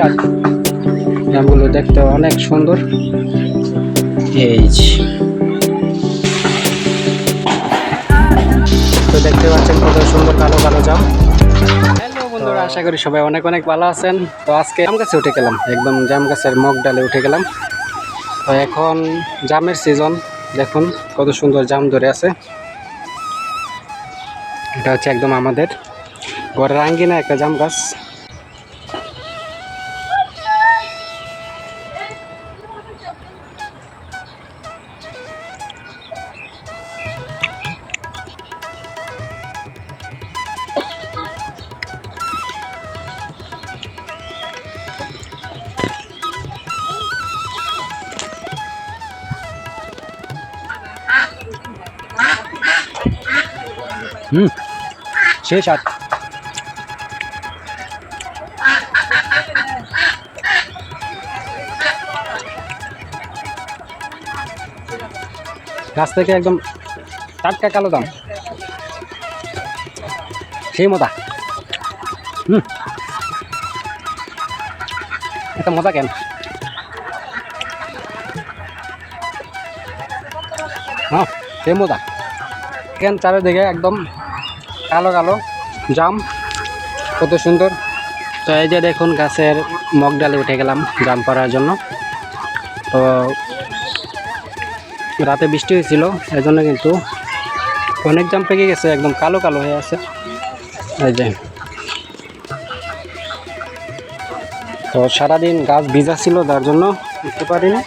সাত জামগুলো দেখতে অনেক সুন্দর। এই তো দেখতে পাচ্ছেন কত সুন্দর কালো কালো জাম। বন্ধুরা, আশা করি সবাই অনেক অনেক ভালো আছেন। তো আজকে জাম গাছে উঠে গেলাম, একদম জাম গাছের মগ ডালে উঠে গেলাম। তো এখন জামের সিজন দেখুন কত সুন্দর জাম ধরে আছে। এটা হচ্ছে একদম আমাদের ঘরের আঙ্গিনা একটা জাম গাছ। হুম সেই সাত। গাছ থেকে একদম টাটকা কালো দাম। সেই মজা। হুম এটা মজা কেন? হ্যাঁ সেই মজা। কেন চারিদিকে একদম কালো কালো। জাম, কত সুন্দর। তো এই যে দেখুন, গাছের মগ ডালে উঠে গেলাম জাম পাড়ার জন্য। তো রাতে বৃষ্টি হয়েছিল জন্য কিন্তু অনেক জাম পেকে গেছে, একদম কালো কালো হয়ে আছে। এই যে। তো সারাদিন গাছ ভিজা ছিল, তার জন্য উঠতে পারিনি।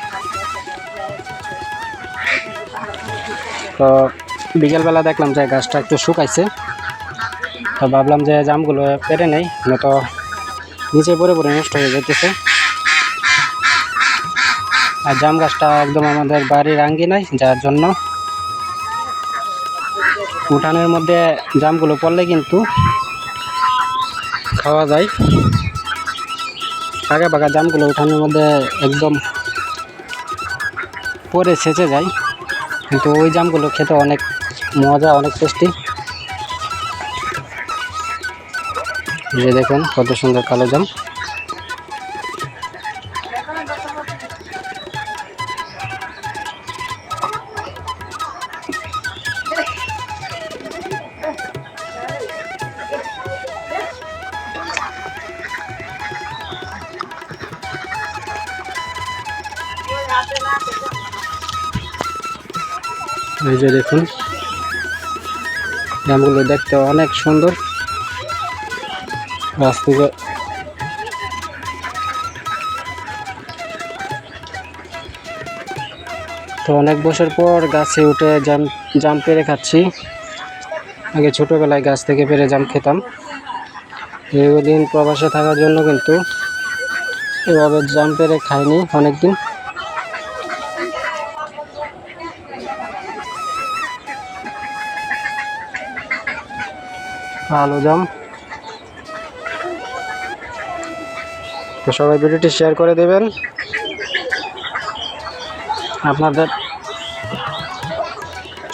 তো বিকেলবেলা দেখলাম যে গাছটা একটু শুকাইছে। তো ভাবলাম যে জামগুলো পেরে নেই, নয়তো নিচে পড়ে পড়ে নষ্ট হয়ে যেতেছে আর জাম গাছটা একদম আমাদের বাড়ির আঙ্গিনায়, যার জন্য উঠানের মধ্যে জামগুলো পড়লে কিন্তু খাওয়া যায়। পাকা পাকা জামগুলো উঠানের মধ্যে একদম পরে সেচে যায়, কিন্তু ওই জামগুলো খেতে অনেক মজা, অনেক টেস্টি। যে দেখুন কত সুন্দর কালো জাম। এই যে দেখুন জামগুলো দেখতে অনেক সুন্দর। গাছ থেকে তো অনেক বছর পর গাছে উঠে জাম জাম পেরে খাচ্ছি। আগে ছোটোবেলায় গাছ থেকে পেরে জাম খেতাম। দীর্ঘদিন প্রবাসে থাকার জন্য কিন্তু এভাবে জাম পেরে খাইনি অনেকদিন। আলু জাম। সবাই ভিডিওটি শেয়ার করে দেবেন। আপনাদের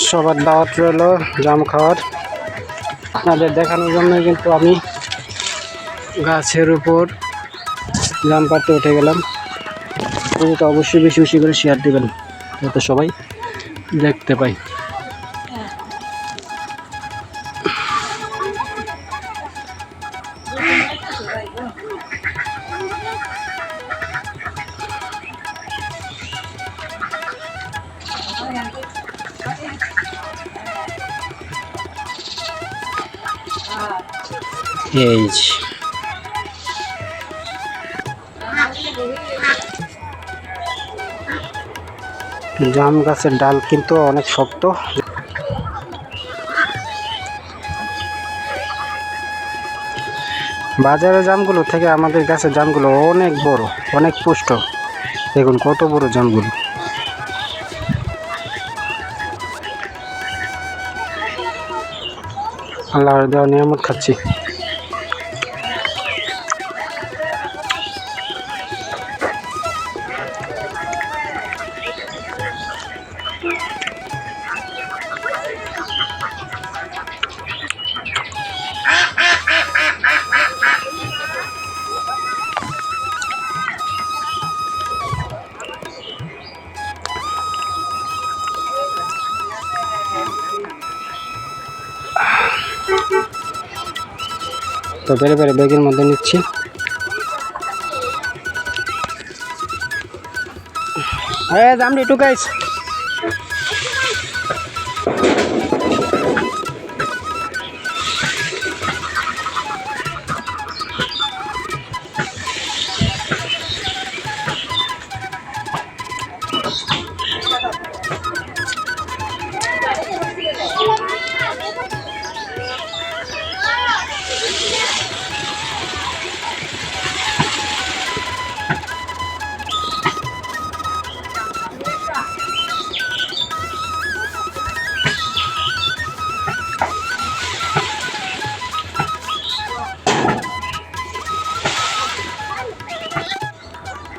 সবার দাওয়াত রইল জাম খাওয়ার। আপনাদের দেখানোর জন্য কিন্তু আমি গাছের উপর জাম পাড়তে উঠে গেলাম। তো অবশ্যই বেশি বেশি করে শেয়ার দেবেন, যাতে সবাই দেখতে পাই এই। জাম গাছের ডাল কিন্তু অনেক শক্ত। বাজারের জামগুলো থেকে আমাদের গাছের জামগুলো অনেক বড়, অনেক পুষ্ট। দেখুন কত বড় জামগুলো। আল্লাহর দেওয়া নিয়ামত খাচ্ছি। তো বেড়ে বেড়ে ব্যাগের মধ্যে নিচ্ছি। হ্যাঁ টু টুকাইস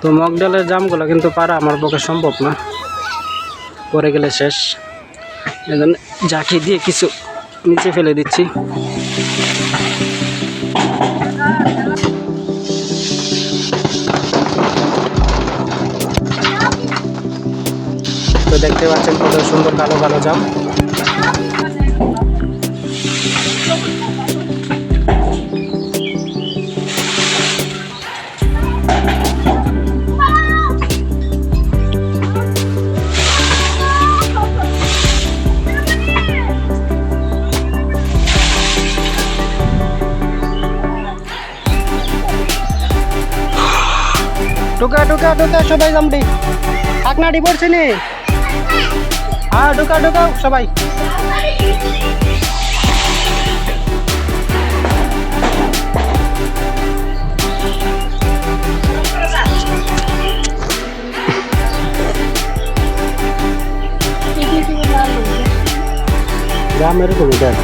তো মগডালের জামগুলো কিন্তু পারা আমার পক্ষে সম্ভব না। পরে গেলে শেষ। এজন্য ঝাঁকি দিয়ে কিছু নিচে ফেলে দিচ্ছি। তো দেখতে পাচ্ছেন কত সুন্দর কালো কালো জাম। ঢুকা ঢুকা ঢুকা সবাই জামটি আকনাটি পড়ছে নি হ্যাঁ ঢুকা ঢুকাও সবাই জাম এরকম দেখ